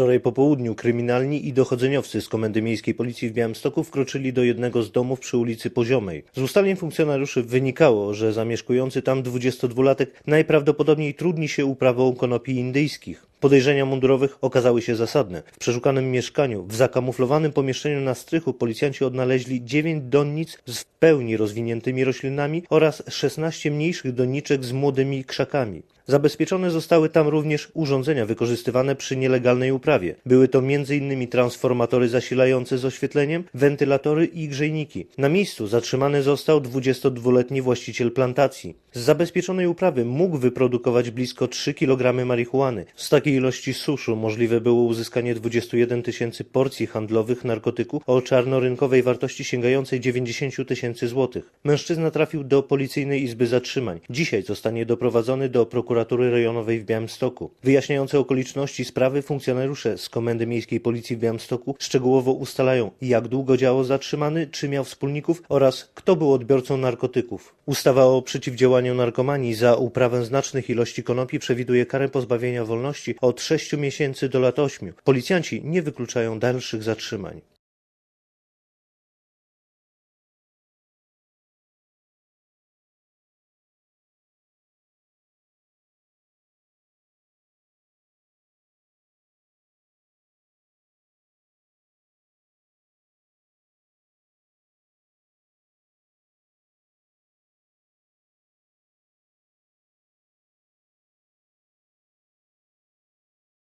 Wczoraj po południu kryminalni i dochodzeniowcy z Komendy Miejskiej Policji w Białymstoku wkroczyli do jednego z domów przy ulicy Poziomej. Z ustaleń funkcjonariuszy wynikało, że zamieszkujący tam 22-latek najprawdopodobniej trudni się uprawą konopi indyjskich. Podejrzenia mundurowych okazały się zasadne. W przeszukanym mieszkaniu, w zakamuflowanym pomieszczeniu na strychu policjanci odnaleźli 9 donnic z w pełni rozwiniętymi roślinami oraz 16 mniejszych doniczek z młodymi krzakami. Zabezpieczone zostały tam również urządzenia wykorzystywane przy nielegalnej uprawie. Były to m.in. transformatory zasilające z oświetleniem, wentylatory i grzejniki. Na miejscu zatrzymany został 22-letni właściciel plantacji. Z zabezpieczonej uprawy mógł wyprodukować blisko 3 kg marihuany. Z takiej ilości suszu możliwe było uzyskanie 21 tysięcy porcji handlowych narkotyku o czarnorynkowej wartości sięgającej 90 tysięcy złotych. Mężczyzna trafił do policyjnej izby zatrzymań. Dzisiaj zostanie doprowadzony do prokuratury rejonowej w Białymstoku. Wyjaśniające okoliczności sprawy funkcjonariusze z Komendy Miejskiej Policji w Białymstoku szczegółowo ustalają, jak długo działał zatrzymany, czy miał wspólników oraz kto był odbiorcą narkotyków. Ustawa o przeciwdziałaniu narkomanii za uprawę znacznych ilości konopi przewiduje karę pozbawienia wolności od 6 miesięcy do lat 8. Policjanci nie wykluczają dalszych zatrzymań.